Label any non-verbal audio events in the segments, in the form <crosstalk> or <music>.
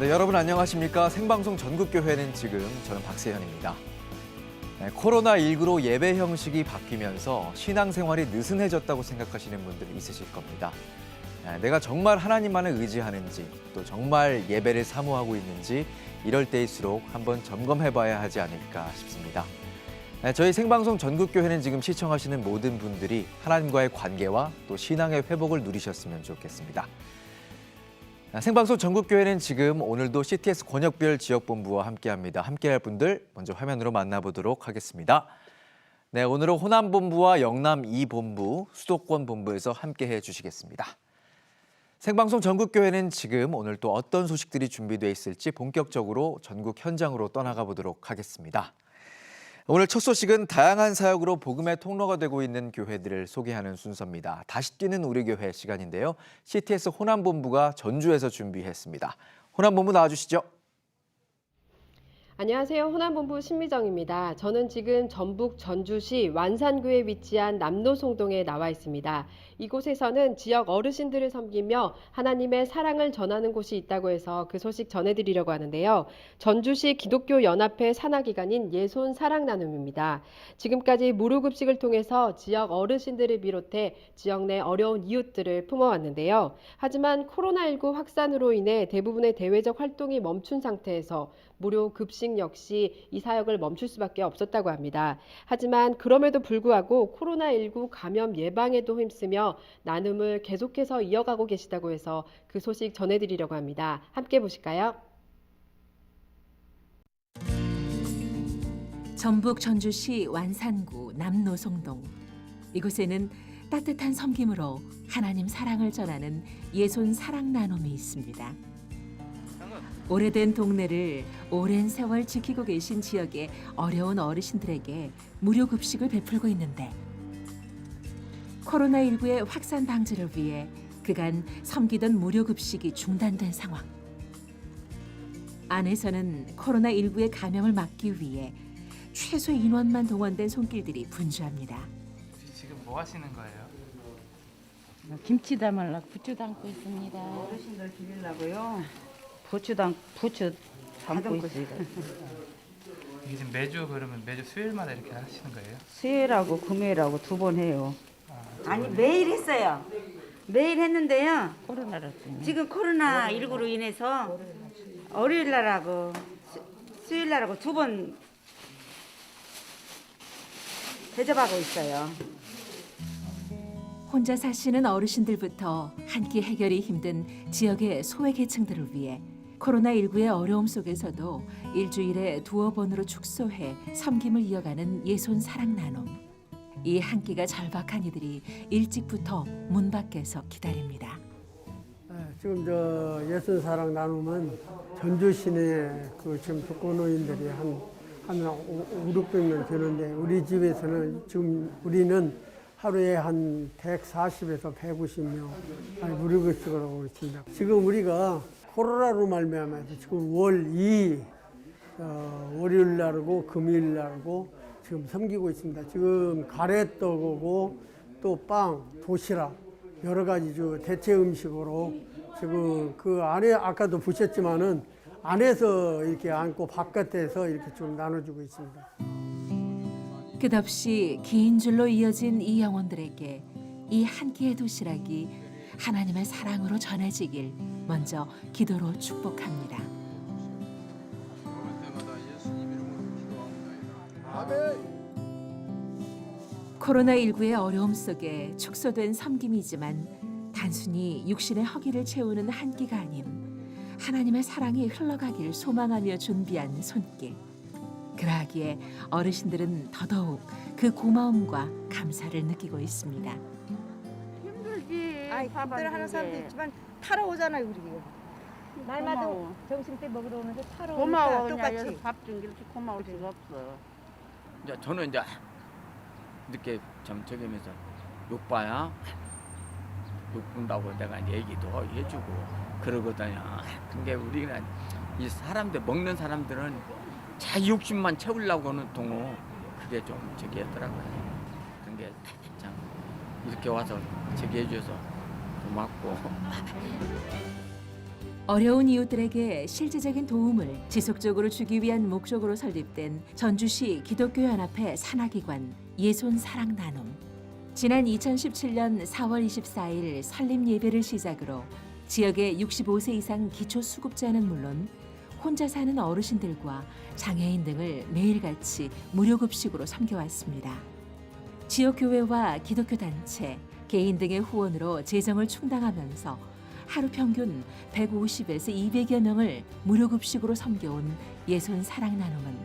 네, 여러분 안녕하십니까? 생방송 전국교회는 지금 저는 박세현입니다. 네, 코로나19로 예배 형식이 바뀌면서 신앙생활이 느슨해졌다고 생각하시는 분들 있으실 겁니다. 네, 내가 정말 하나님만을 의지하는지 또 정말 예배를 사모하고 있는지 이럴 때일수록 한번 점검해봐야 하지 않을까 싶습니다. 네, 저희 생방송 전국교회는 지금 시청하시는 모든 분들이 하나님과의 관계와 또 신앙의 회복을 누리셨으면 좋겠습니다. 아, 생방송 전국교회는 지금 오늘도 CTS 권역별 지역본부와 함께합니다. 함께할 분들 먼저 화면으로 만나보도록 하겠습니다. 네, 오늘은 호남본부와 영남 2본부, 수도권 본부에서 함께해 주시겠습니다. 생방송 전국교회는 지금 오늘 또 어떤 소식들이 준비되어 있을지 본격적으로 전국 현장으로 떠나가 보도록 하겠습니다. 오늘 첫 소식은 다양한 사역으로 복음의 통로가 되고 있는 교회들을 소개하는 순서입니다. 다시 뛰는 우리 교회 시간인데요. CTS 호남본부가 전주에서 준비했습니다. 호남본부 나와주시죠. 안녕하세요. 호남본부 신미정입니다. 저는 지금 전북 전주시 완산구에 위치한 남노송동에 나와 있습니다. 이곳에서는 지역 어르신들을 섬기며 하나님의 사랑을 전하는 곳이 있다고 해서 그 소식 전해드리려고 하는데요. 전주시 기독교 연합회 산하기관인 예손 사랑 나눔입니다. 지금까지 무료급식을 통해서 지역 어르신들을 비롯해 지역 내 어려운 이웃들을 품어왔는데요. 하지만 코로나19 확산으로 인해 대부분의 대외적 활동이 멈춘 상태에서 무료 급식 역시 이 사역을 멈출 수밖에 없었다고 합니다. 하지만 그럼에도 불구하고 코로나19 감염 예방에도 힘쓰며 나눔을 계속해서 이어가고 계시다고 해서 그 소식 전해드리려고 합니다. 함께 보실까요? 전북 전주시 완산구 남노송동 이곳에는 따뜻한 섬김으로 하나님 사랑을 전하는 예손 사랑 나눔이 있습니다. 오래된 동네를 오랜 세월 지키고 계신 지역의 어려운 어르신들에게 무료 급식을 베풀고 있는데 코로나19의 확산 방지를 위해 그간 섬기던 무료 급식이 중단된 상황. 안에서는 코로나19의 감염을 막기 위해 최소 인원만 동원된 손길들이 분주합니다. 지금 뭐 하시는 거예요? 김치 담으려고 부추 담고 있습니다. 어르신들 드리려고요. 부추 담 부추 담고 담고 있어요. <laughs> 이게 지금 매주 그러면 매주 수요일마다 이렇게 하시는 거예요? 수요일하고 금요일하고 두 번 해요. 아니 매일 했어요. 매일 했는데요. 코로나로 때문에. 지금 코로나 19로 인해서 월요일 날하고 수- 수요일 날하고 두 번 대접하고 있어요. 혼자 사시는 어르신들부터 한 끼 해결이 힘든 지역의 소외계층들을 위해 코로나19의 어려움 속에서도 일주일에 두어 번으로 축소해 섬김을 이어가는 예손 사랑 나눔. 이 한 끼가 절박한 이들이 일찍부터 문 밖에서 기다립니다. 네, 지금 저 예술 사랑 나눔은 전주 시내 그 지금 독거노인들이 한, 한 5, 600명 되는데 우리 집에서는 지금 우리는 하루에 한 140에서 150명 무료급식을 하고 있습니다. 지금 우리가 코로나로 말미암아서 지금 월 2, 어, 월요일 날하고 금요일 날하고 지금 섬기고 있습니다. 지금 가래떡하고 또 빵, 도시락 여러 가지 저 대체 음식으로 지금 그 안에 아까도 보셨지만은 안에서 이렇게 안고 바깥에서 이렇게 좀 나눠주고 있습니다. 끝없이 긴 줄로 이어진 이 영혼들에게 이 한 끼의 도시락이 하나님의 사랑으로 전해지길 먼저 기도로 축복합니다. 코로나19의 어려움 속에 축소된 섬김이지만 단순히 육신의 허기를 채우는 한 끼가 아닌 하나님의 사랑이 흘러가길 소망하며 준비한 손길. 그러하기에 어르신들은 더더욱 그 고마움과 감사를 느끼고 있습니다. 힘들지. 아이 힘들어 하는 사람도 있지만 타러 오잖아요 우리. 날마다 점심 때 먹으러 오는데 타러 고마워. 오니까 그냥 여기서 똑같이. 밥준 게 이렇게 고마울 수가 없어. 이제 저는 이제 늦게 좀 저기면서 욕봐야 욕본다고 내가 이제 얘기도 해주고 그러거든요. 근데 우리는 이 사람들 먹는 사람들은 자기 욕심만 채우려고 하는 동호 그게 좀 저기 했더라고요. 근데 참 이렇게 와서 저기 해줘서 고맙고 어려운 이웃들에게 실제적인 도움을 지속적으로 주기 위한 목적으로 설립된 전주시 기독교 연합회 산하기관 예손 사랑 나눔. 지난 2017년 4월 24일 설립 예배를 시작으로 지역의 65세 이상 기초 수급자는 물론 혼자 사는 어르신들과 장애인 등을 매일같이 무료 급식으로 섬겨왔습니다. 지역 교회와 기독교 단체, 개인 등의 후원으로 재정을 충당하면서 하루 평균 150에서 200여 명을 무료 급식으로 섬겨온 예손 사랑 나눔은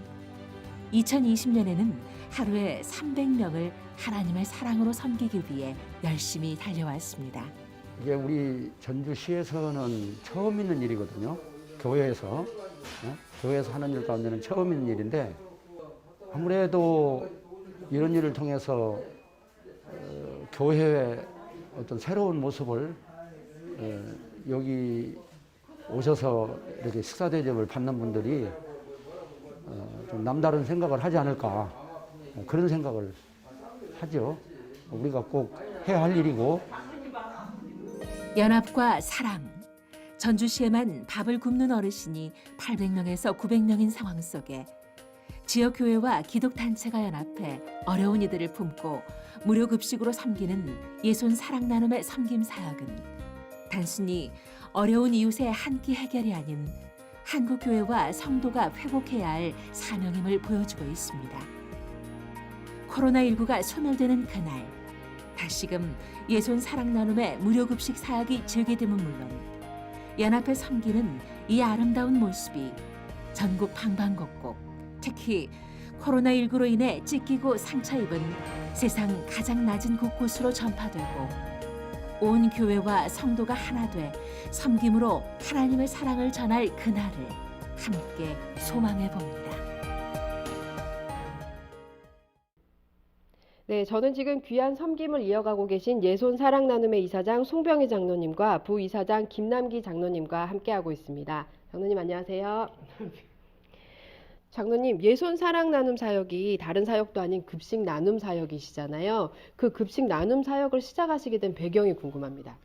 2020년에는 하루에 300명을 하나님의 사랑으로 섬기기 위해 열심히 달려왔습니다. 이게 우리 전주시에서는 처음 있는 일이거든요. 교회에서 어? 교회에서 하는 일 가운데는 처음 있는 일인데 아무래도 이런 일을 통해서 어, 교회의 어떤 새로운 모습을 어, 여기 오셔서 이렇게 식사 대접을 받는 분들이 어, 좀 남다른 생각을 하지 않을까 어, 그런 생각을 하죠. 우리가 꼭 해야 할 일이고 연합과 사랑. 전주시에만 밥을 굶는 어르신이 800명에서 900명인 상황 속에 지역 교회와 기독 단체가 연합해 어려운 이들을 품고 무료 급식으로 섬기는 예손 사랑 나눔의 섬김 사역은 단순히 어려운 이웃의 한 끼 해결이 아닌 한국 교회와 성도가 회복해야 할 사명임을 보여주고 있습니다. 코로나19가 소멸되는 그날 다시금 예손 사랑 나눔의 무료 급식 사역이 재개됨은 물론 연합회 섬기는 이 아름다운 모습이 전국 방방곡곡 특히 코로나19로 인해 찢기고 상처 입은 세상 가장 낮은 곳곳으로 전파되고 온 교회와 성도가 하나 돼 섬김으로 하나님의 사랑을 전할 그날을 함께 소망해 봅니다. 네, 저는 지금 귀한 섬김을 이어가고 계신 예손 사랑 나눔의 이사장 송병희 장로님과 부이사장 김남기 장로님과 함께하고 있습니다. 장로님 안녕하세요. <laughs> 장로님, 예손 사랑 나눔 사역이 다른 사역도 아닌 급식 나눔 사역이시잖아요. 그 급식 나눔 사역을 시작하시게 된 배경이 궁금합니다.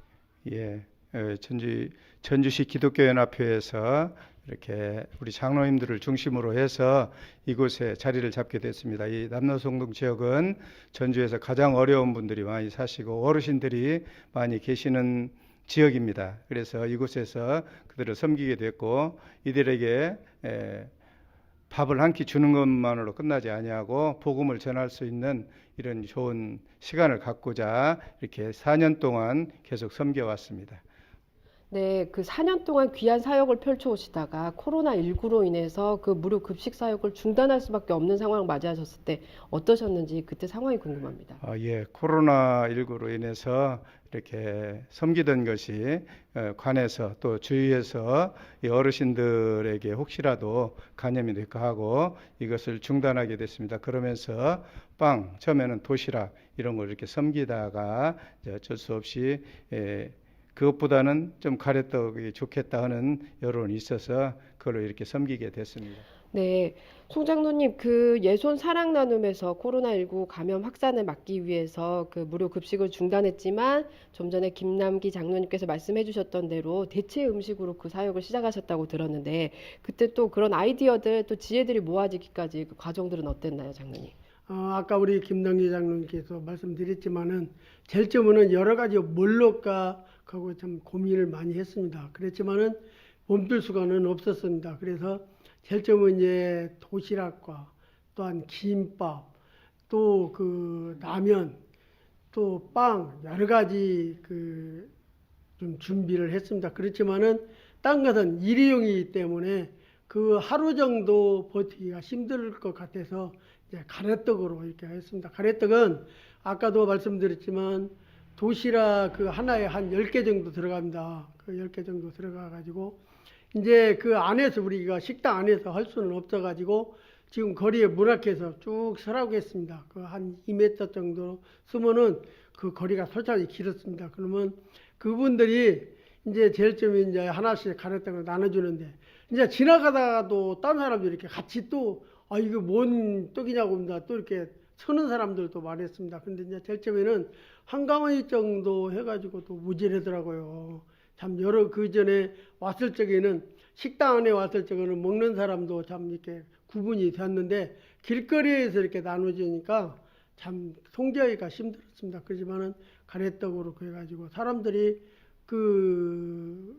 예, 어, 전주 전주시 기독교 연합회에서 이렇게 우리 장로님들을 중심으로 해서 이곳에 자리를 잡게 됐습니다. 이 남노송동 지역은 전주에서 가장 어려운 분들이 많이 사시고 어르신들이 많이 계시는 지역입니다. 그래서 이곳에서 그들을 섬기게 됐고 이들에게 에, 밥을 한 끼 주는 것만으로 끝나지 아니하고 복음을 전할 수 있는 이런 좋은 시간을 갖고자 이렇게 4년 동안 계속 섬겨 왔습니다. 네, 그 4년 동안 귀한 사역을 펼쳐오시다가 코로나19로 인해서 그 무료 급식 사역을 중단할 수밖에 없는 상황을 맞이하셨을 때 어떠셨는지 그때 상황이 궁금합니다. 아, 예, 코로나 19로 인해서 이렇게 섬기던 것이 어, 관에서 또 주위에서 이 어르신들에게 혹시라도 감염이 될까 하고 이것을 중단하게 됐습니다. 그러면서 빵 처음에는 도시락 이런 걸 이렇게 섬기다가 어쩔 수 없이 예, 그것보다는 좀 가래떡이 좋겠다 하는 여론이 있어서 그걸로 이렇게 섬기게 됐습니다. 네, 송 장로님, 그 예손 사랑 나눔에서 코로나19 감염 확산을 막기 위해서 그 무료 급식을 중단했지만 좀 전에 김남기 장로님께서 말씀해 주셨던 대로 대체 음식으로 그 사역을 시작하셨다고 들었는데 그때 또 그런 아이디어들 또 지혜들이 모아지기까지 그 과정들은 어땠나요, 장로님? 어, 아까 우리 김남기 장로님께서 말씀드렸지만은 제일 처음에는 여러 가지 뭘넣 하고 참 고민을 많이 했습니다. 그랬지만은 몸들 수가는 없었습니다. 그래서 처음은 이제 도시락과 또한 김밥 또 그 라면 또 빵 여러 가지 그 좀 준비를 했습니다. 그렇지만은 딴 것은 일회용이기 때문에 그 하루 정도 버티기가 힘들 것 같아서 이제 가래떡으로 이렇게 했습니다. 가래떡은 아까도 말씀드렸지만 도시락 그 하나에 한 10개 정도 들어갑니다. 그 10개 정도 들어가 가지고 이제 그 안에서 우리가 식당 안에서 할 수는 없어 가지고 지금 거리에 문학회에서 쭉 서라고 했습니다. 그 한 2m 정도 쓰면은 그 거리가 솔직히 길었습니다. 그러면 그분들이 이제 제일 처음에 이제 하나씩 가래떡을 나눠주는데 이제 지나가다가도 딴 사람들이 이렇게 같이 또 아 이거 뭔 떡이냐고 합니다. 또 이렇게 서는 사람들도 많았습니다. 근데 이제 제일 처음에는 한 가마니 정도 해가지고 또 무지하더라고요. 참 여러 그 전에 왔을 적에는 식당 안에 왔을 적에는 먹는 사람도 참 이렇게 구분이 되었는데 길거리에서 이렇게 나눠지니까 참 통제하기가 힘들었습니다. 그렇지만은 가래떡으로 그래가지고 사람들이 그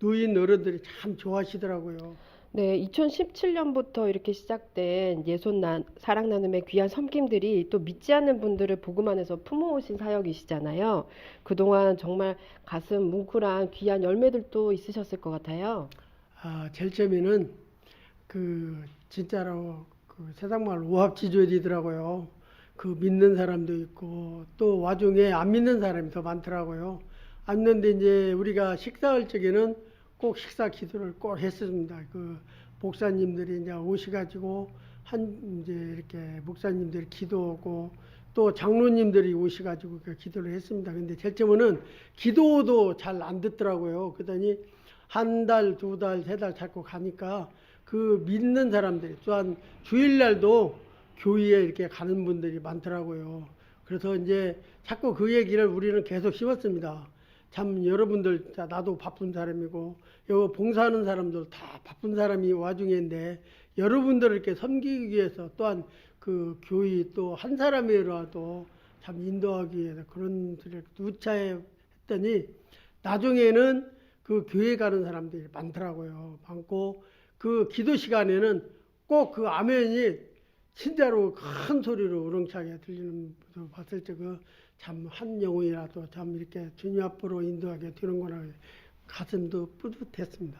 노인 어른들이 참 좋아하시더라고요. 네, 2017년부터 이렇게 시작된 예손 나, 사랑 나눔의 귀한 섬김들이 또 믿지 않는 분들을 복음 안에서 품어오신 사역이시잖아요. 그동안 정말 가슴 뭉클한 귀한 열매들도 있으셨을 것 같아요. 아, 제일 처음에는 그 진짜로 그 세상 말 오합지졸이더라고요. 그 믿는 사람도 있고 또 와중에 안 믿는 사람이 더 많더라고요. 안 믿는데 이제 우리가 식사할 적에는 꼭 식사 기도를 꼭 했습니다. 그 목사님들이 이제 오셔가지고 한 이제 이렇게 목사님들이 기도하고 또 장로님들이 오셔가지고 그 기도를 했습니다. 근데 처음에는 기도도 잘 안 듣더라고요. 그러더니 한 달, 두 달, 세 달 자꾸 가니까 그 믿는 사람들이 또한 주일날도 교회에 이렇게 가는 분들이 많더라고요. 그래서 이제 자꾸 그 얘기를 우리는 계속 씹었습니다. 참 여러분들 자, 나도 바쁜 사람이고 요 봉사하는 사람들 다 바쁜 사람이 와중인데 여러분들을 이렇게 섬기기 위해서 또한 그 교회 또 한 사람이라도 참 인도하기 위해서 그런 들을 누차에 했더니 나중에는 그 교회 가는 사람들이 많더라고요. 많고 그 기도 시간에는 꼭 그 아멘이 진짜로 큰 소리로 우렁차게 들리는 거 봤을 때 그 참 한 영혼이라도 참 이렇게 주님 앞으로 인도하게 되는구나 가슴도 뿌듯했습니다.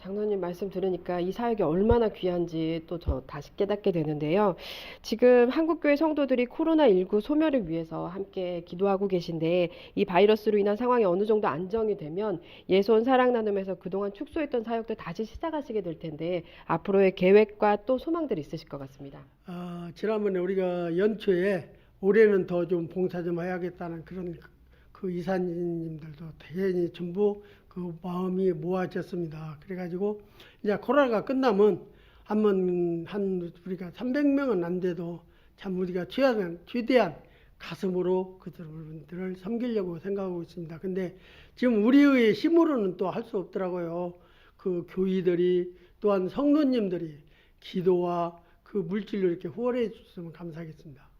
장로님 말씀 들으니까 이 사역이 얼마나 귀한지 또 저 다시 깨닫게 되는데요. 지금 한국교회 성도들이 코로나19 소멸을 위해서 함께 기도하고 계신데 이 바이러스로 인한 상황이 어느 정도 안정이 되면 예손 사랑 나눔에서 그동안 축소했던 사역들 다시 시작하시게 될 텐데 앞으로의 계획과 또 소망들이 있으실 것 같습니다. 아, 지난번에 우리가 연초에 올해는 더 좀 봉사 좀 해야겠다는 그런 그- 그 이사님들도 대단히 전부 그 마음이 모아졌습니다. 그래가지고 이제 코로나가 끝나면 한번 한 우리가 300명은 안 돼도 참 우리가 최대한 최대한 가슴으로 그들을 섬기려고 생각하고 있습니다. 근데 지금 우리의 힘으로는 또 할 수 없더라고요. 그 교의들이 또한 성도님들이 기도와 그 물질로 이렇게 후원해 주셨으면 감사하겠습니다.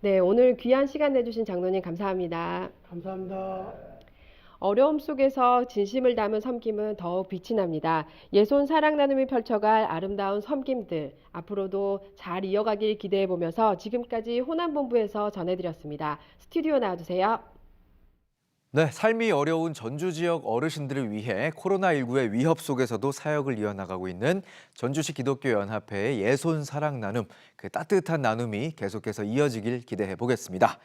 네, 오늘 귀한 시간 내주신 장로님 감사합니다. 감사합니다. 어려움 속에서 진심을 담은 섬김은 더욱 빛이 납니다. 예손 사랑 나눔이 펼쳐갈 아름다운 섬김들 앞으로도 잘 이어가길 기대해 보면서 지금까지 호남본부에서 전해드렸습니다. 스튜디오 나와주세요. 네, 삶이 어려운 전주 지역 어르신들을 위해 코로나19의 위협 속에서도 사역을 이어나가고 있는 전주시 기독교 연합회의 예손 사랑 나눔, 그 따뜻한 나눔이 계속해서 이어지길 기대해 보겠습니다.